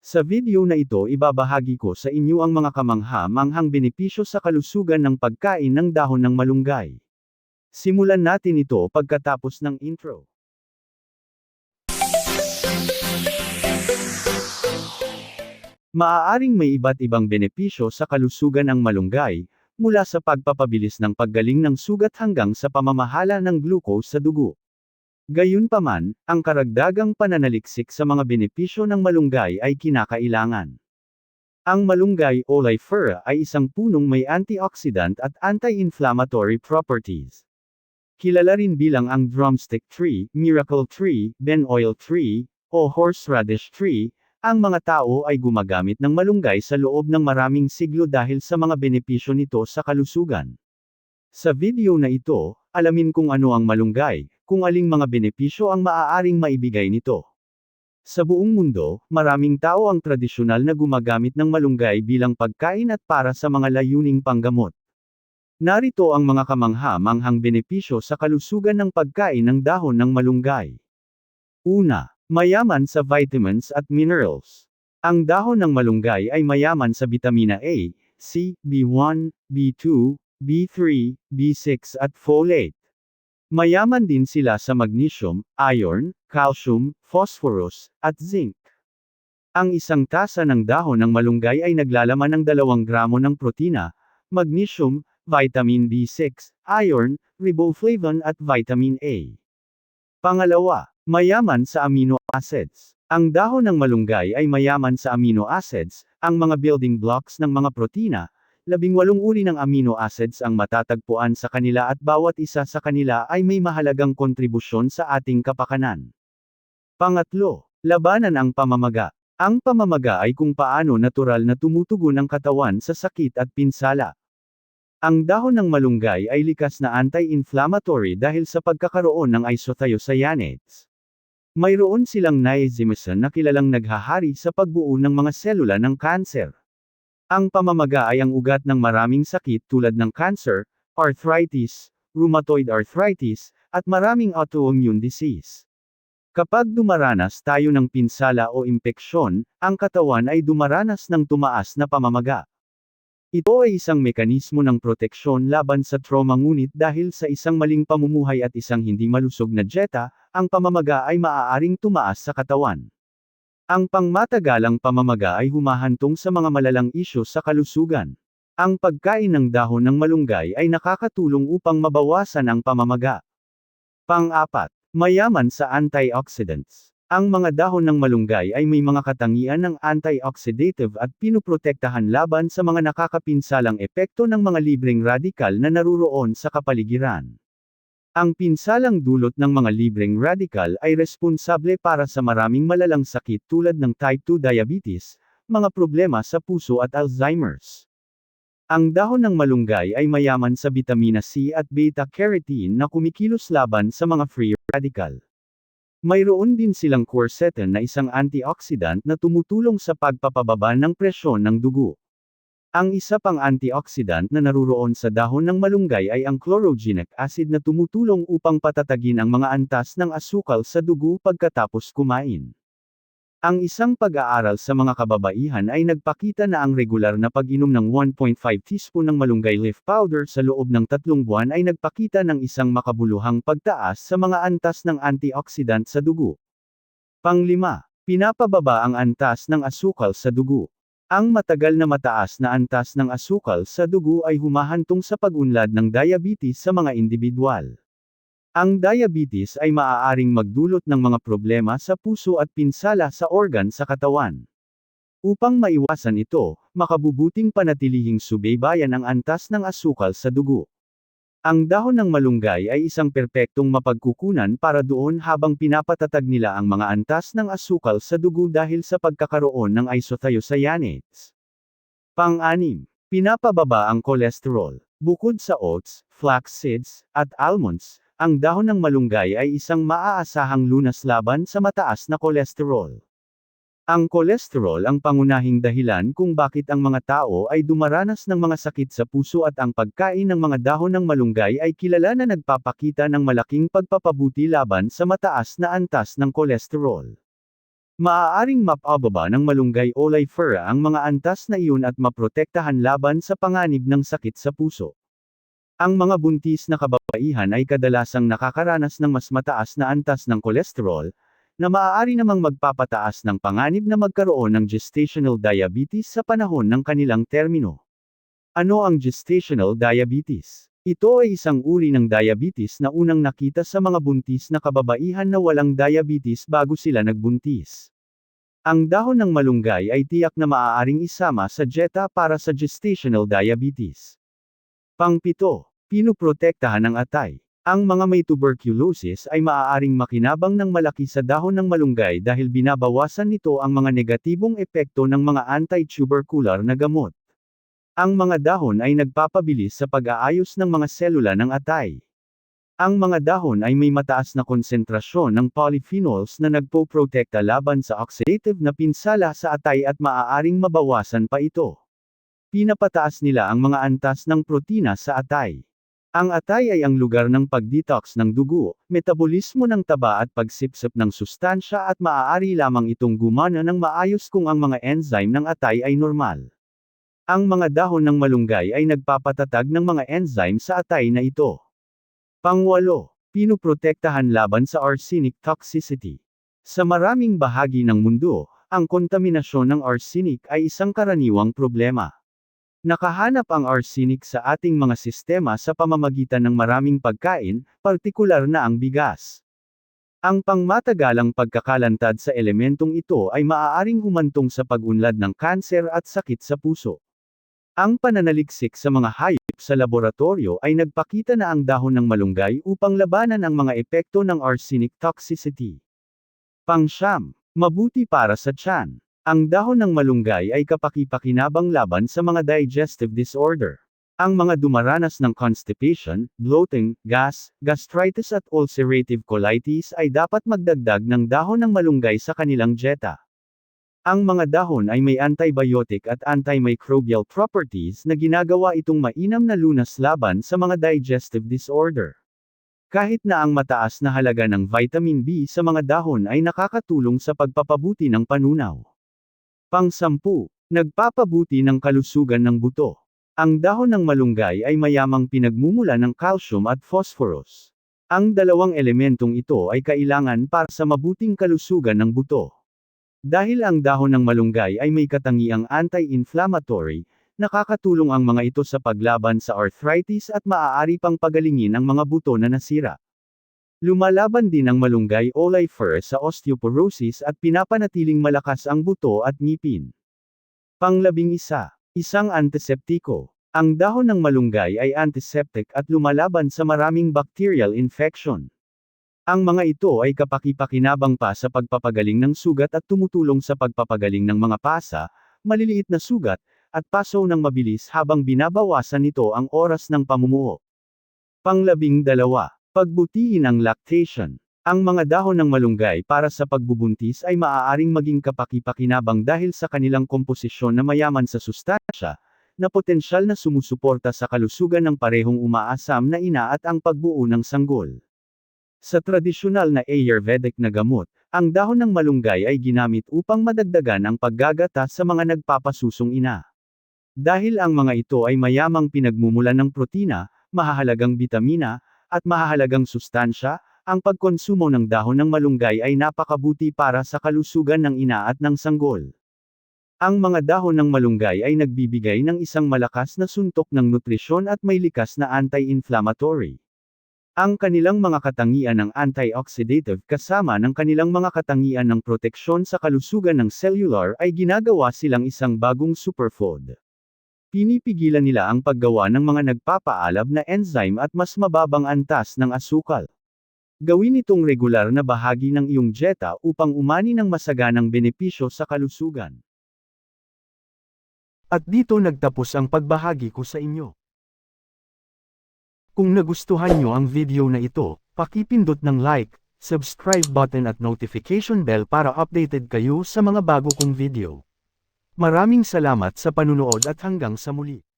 Sa video na ito ibabahagi ko sa inyo ang mga kamangha-manghang benepisyo sa kalusugan ng pagkain ng dahon ng malunggay. Simulan natin ito pagkatapos ng intro. Maaaring may iba't ibang benepisyo sa kalusugan ng malunggay, mula sa pagpapabilis ng paggaling ng sugat hanggang sa pamamahala ng glucose sa dugo. Gayunpaman, ang karagdagang pananaliksik sa mga benepisyo ng malunggay ay kinakailangan. Ang malunggay oleifera ay isang punong may antioxidant at anti-inflammatory properties. Kilala rin bilang ang drumstick tree, miracle tree, ben oil tree, o horseradish tree, ang mga tao ay gumagamit ng malunggay sa loob ng maraming siglo dahil sa mga benepisyo nito sa kalusugan. Sa video na ito, alamin kung ano ang malunggay, kung aling mga benepisyo ang maaaring maibigay nito. Sa buong mundo, maraming tao ang tradisyonal na gumagamit ng malunggay bilang pagkain at para sa mga layuning panggamot. Narito ang mga kamangha-manghang benepisyo sa kalusugan ng pagkain ng dahon ng malunggay. Una, Mayaman sa vitamins at minerals. Ang dahon ng malunggay ay mayaman sa bitamina A, C, B1, B2, B3, B6 at folate. Mayaman din sila sa magnesium, iron, calcium, phosphorus, at zinc. Ang isang tasa ng dahon ng malunggay ay naglalaman ng 2 gramo ng protina, magnesium, vitamin B6, iron, riboflavin at vitamin A. Pangalawa, Mayaman sa amino acids. Ang dahon ng malunggay ay mayaman sa amino acids, ang mga building blocks ng mga protina, labing walong uri ng amino acids ang matatagpuan sa kanila at bawat isa sa kanila ay may mahalagang kontribusyon sa ating kapakanan. Pangatlo, labanan ang pamamaga. Ang pamamaga ay kung paano natural na tumutugon ang katawan sa sakit at pinsala. Ang dahon ng malunggay ay likas na anti-inflammatory dahil sa pagkakaroon ng isothiocyanates. Mayroon silang niazimusan na kilalang naghahari sa pagbuo ng mga selula ng kanser. Ang pamamaga ay ang ugat ng maraming sakit tulad ng cancer, arthritis, rheumatoid arthritis, at maraming autoimmune disease. Kapag dumaranas tayo ng pinsala o impeksyon, ang katawan ay dumaranas ng tumaas na pamamaga. Ito ay isang mekanismo ng proteksyon laban sa trauma ngunit dahil sa isang maling pamumuhay at isang hindi malusog na dieta, ang pamamaga ay maaaring tumaas sa katawan. Ang pangmatagalang pamamaga ay humahantong sa mga malalang isyo sa kalusugan. Ang pagkain ng dahon ng malunggay ay nakakatulong upang mabawasan ang pamamaga. Pang-apat, mayaman sa antioxidants. Ang mga dahon ng malunggay ay may mga katangian ng anti-oxidative at pinuprotektahan laban sa mga nakakapinsalang epekto ng mga libreng radikal na naruroon sa kapaligiran. Ang pinsalang dulot ng mga libreng radikal ay responsable para sa maraming malalang sakit tulad ng type 2 diabetes, mga problema sa puso at Alzheimer's. Ang dahon ng malunggay ay mayaman sa bitamina C at beta-carotene na kumikilos laban sa mga free radical. Mayroon din silang quercetin na isang antioxidant na tumutulong sa pagpapababa ng presyon ng dugo. Ang isa pang antioxidant na naruroon sa dahon ng malunggay ay ang chlorogenic acid na tumutulong upang patatagin ang mga antas ng asukal sa dugo pagkatapos kumain. Ang isang pag-aaral sa mga kababaihan ay nagpakita na ang regular na pag-inom ng 1.5 teaspoon ng malunggay leaf powder sa loob ng tatlong buwan ay nagpakita ng isang makabuluhang pagtaas sa mga antas ng antioxidant sa dugo. Panglima, pinapababa ang antas ng asukal sa dugo. Ang matagal na mataas na antas ng asukal sa dugo ay humahantong sa pag-unlad ng diabetes sa mga individual. Ang diabetes ay maaaring magdulot ng mga problema sa puso at pinsala sa organ sa katawan. Upang maiwasan ito, makabubuting panatilihing subaybayan ang antas ng asukal sa dugo. Ang dahon ng malunggay ay isang perpektong mapagkukunan para doon habang pinapatatag nila ang mga antas ng asukal sa dugo dahil sa pagkakaroon ng isothiocyanates. Pang-anim, pinapababa ang kolesterol. Bukod sa oats, flax seeds, at almonds, ang dahon ng malunggay ay isang maaasahang lunas laban sa mataas na kolesterol. Ang kolesterol ang pangunahing dahilan kung bakit ang mga tao ay dumaranas ng mga sakit sa puso at ang pagkain ng mga dahon ng malunggay ay kilala na nagpapakita ng malaking pagpapabuti laban sa mataas na antas ng kolesterol. Maaaring mapababa ng malunggay oleifera ang mga antas na iyon at maprotektahan laban sa panganib ng sakit sa puso. Ang mga buntis na kababaihan ay kadalasang nakakaranas ng mas mataas na antas ng kolesterol, na maaari namang magpapataas ng panganib na magkaroon ng gestational diabetes sa panahon ng kanilang termino. Ano ang gestational diabetes? Ito ay isang uri ng diabetes na unang nakita sa mga buntis na kababaihan na walang diabetes bago sila nagbuntis. Ang dahon ng malunggay ay tiyak na maaaring isama sa dieta para sa gestational diabetes. Pangpito, pinuprotektahan ng atay. Ang mga may tuberculosis ay maaaring makinabang ng malaki sa dahon ng malunggay dahil binabawasan nito ang mga negatibong epekto ng mga anti-tubercular na gamot. Ang mga dahon ay nagpapabilis sa pag-aayos ng mga selula ng atay. Ang mga dahon ay may mataas na konsentrasyon ng polyphenols na nagpo-protekta laban sa oxidative na pinsala sa atay at maaaring mabawasan pa ito. Pinapataas nila ang mga antas ng protina sa atay. Ang atay ay ang lugar ng pag-detox ng dugo, metabolismo ng taba at pagsipsip ng sustansya at maaari lamang itong gumana ng maayos kung ang mga enzyme ng atay ay normal. Ang mga dahon ng malunggay ay nagpapatatag ng mga enzyme sa atay na ito. Pangwalo, pinuprotektahan laban sa arsenic toxicity. Sa maraming bahagi ng mundo, ang kontaminasyon ng arsenic ay isang karaniwang problema. Nakahanap ang arsenic sa ating mga sistema sa pamamagitan ng maraming pagkain, partikular na ang bigas. Ang pangmatagalang pagkakalantad sa elementong ito ay maaaring humantong sa pag-unlad ng kanser at sakit sa puso. Ang pananaliksik sa mga hayop sa laboratorio ay nagpakita na ang dahon ng malunggay upang labanan ang mga epekto ng arsenic toxicity. Pangsyam, mabuti para sa tiyan. Ang dahon ng malunggay ay kapakipakinabang laban sa mga digestive disorder. Ang mga dumaranas ng constipation, bloating, gas, gastritis at ulcerative colitis ay dapat magdagdag ng dahon ng malunggay sa kanilang dieta. Ang mga dahon ay may antibiotic at antimicrobial properties na ginagawa itong mainam na lunas laban sa mga digestive disorder. Kahit na ang mataas na halaga ng vitamin B sa mga dahon ay nakakatulong sa pagpapabuti ng panunaw. Pangsampu, nagpapabuti ng kalusugan ng buto. Ang dahon ng malunggay ay mayamang pinagmumula ng calcium at phosphorus. Ang dalawang elementong ito ay kailangan para sa mabuting kalusugan ng buto. Dahil ang dahon ng malunggay ay may katangiang anti-inflammatory, nakakatulong ang mga ito sa paglaban sa arthritis at maaari pang pagalingin ang mga buto na nasira. Lumalaban din ang malunggay oleifera sa osteoporosis at pinapanatiling malakas ang buto at ngipin. Panglabing isa, isang antiseptiko. Ang dahon ng malunggay ay antiseptic at lumalaban sa maraming bacterial infection. Ang mga ito ay kapakipakinabang pa sa pagpapagaling ng sugat at tumutulong sa pagpapagaling ng mga pasa, maliliit na sugat, at paso ng mabilis habang binabawasan nito ang oras ng pamumuo. Panglabing dalawa, pagbutihin ang lactation. Ang mga dahon ng malunggay para sa pagbubuntis ay maaaring maging kapakipakinabang dahil sa kanilang komposisyon na mayaman sa sustansya, na potensyal na sumusuporta sa kalusugan ng parehong umaasam na ina at ang pagbuo ng sanggol. Sa tradisyonal na Ayurvedic na gamot, ang dahon ng malunggay ay ginamit upang madagdagan ang paggagata sa mga nagpapasusong ina. Dahil ang mga ito ay mayamang pinagmumulan ng protina, mahahalagang bitamina, at mahahalagang sustansya, ang pagkonsumo ng dahon ng malunggay ay napakabuti para sa kalusugan ng ina at ng sanggol. Ang mga dahon ng malunggay ay nagbibigay ng isang malakas na suntok ng nutrisyon at may likas na anti-inflammatory. Ang kanilang mga katangian ng antioxidative kasama ng kanilang mga katangian ng proteksyon sa kalusugan ng cellular ay ginagawa silang isang bagong superfood. Pinipigilan nila ang paggawa ng mga nagpapaalab na enzyme at mas mababang antas ng asukal. Gawin itong regular na bahagi ng iyong dieta upang umani ng masaganang benepisyo sa kalusugan. At dito nagtapos ang pagbahagi ko sa inyo. Kung nagustuhan nyo ang video na ito, pakipindot ng like, subscribe button at notification bell para updated kayo sa mga bago kong video. Maraming salamat sa panunood at hanggang sa muli.